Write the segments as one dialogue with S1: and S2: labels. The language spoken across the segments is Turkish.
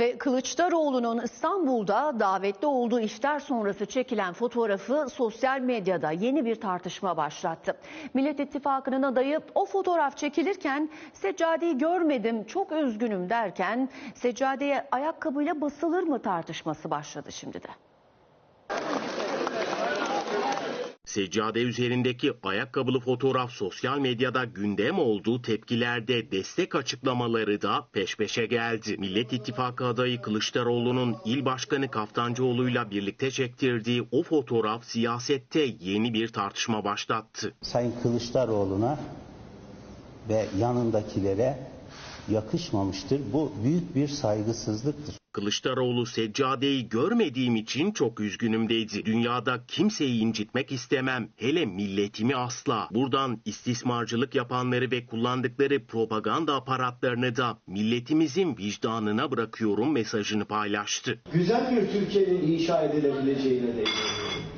S1: Ve Kılıçdaroğlu'nun İstanbul'da davetli olduğu iftar sonrası çekilen fotoğrafı sosyal medyada yeni bir tartışma başlattı. Millet İttifakı'nın adayı o fotoğraf çekilirken seccadeyi görmedim çok üzgünüm derken seccadeye ayakkabıyla basılır mı tartışması başladı şimdi de.
S2: Seccade üzerindeki ayakkabılı fotoğraf sosyal medyada gündem oldu. Tepkilerde destek açıklamaları da peş peşe geldi. Millet İttifakı adayı Kılıçdaroğlu'nun il başkanı Kaftancıoğlu'yla birlikte çektirdiği o fotoğraf siyasette yeni bir tartışma başlattı.
S3: Sayın Kılıçdaroğlu'na ve yanındakilere yakışmamıştır. Bu büyük bir saygısızlıktır.
S2: Kılıçdaroğlu seccadeyi görmediğim için çok üzgünüm dedi. Dünyada kimseyi incitmek istemem. Hele milletimi asla. Buradan istismarcılık yapanları ve kullandıkları propaganda aparatlarını da milletimizin vicdanına bırakıyorum mesajını paylaştı.
S4: güzel bir Türkiye'nin inşa edilebileceğine de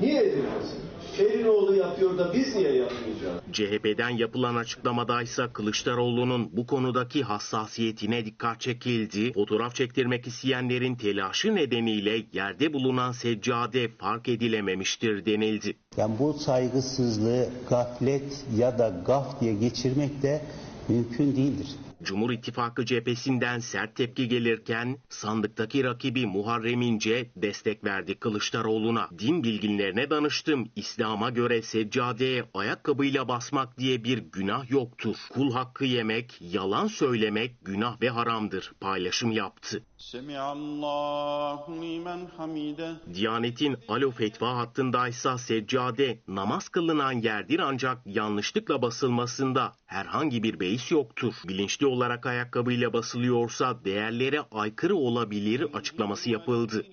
S4: Niye edilmesin? Şerinoğlu yapıyor da biz niye yapmayacağız?
S2: CHP'den yapılan açıklamadaysa Kılıçdaroğlu'nun bu konudaki hassasiyetine dikkat çekildi. Fotoğraf çektirmek isteyenlerin telaşı nedeniyle yerde bulunan seccade fark edilememiştir denildi.
S3: Yani bu saygısızlığı gaflet ya da gaf diye geçirmek de mümkün değildir.
S2: Cumhur İttifakı cephesinden sert tepki gelirken sandıktaki rakibi Muharrem İnce destek verdi Kılıçdaroğlu'na. Din bilginlerine danıştım. İslam'a göre seccadeye ayakkabıyla basmak diye bir günah yoktur. Kul hakkı yemek, yalan söylemek günah ve haramdır. Paylaşım yaptı. Diyanet'in alo fetva hattındaysa seccade namaz kılınan yerdir ancak yanlışlıkla basılmasında herhangi bir beis yoktur. Bilinçli olarak ayakkabıyla basılıyorsa değerlere aykırı olabilir açıklaması yapıldı.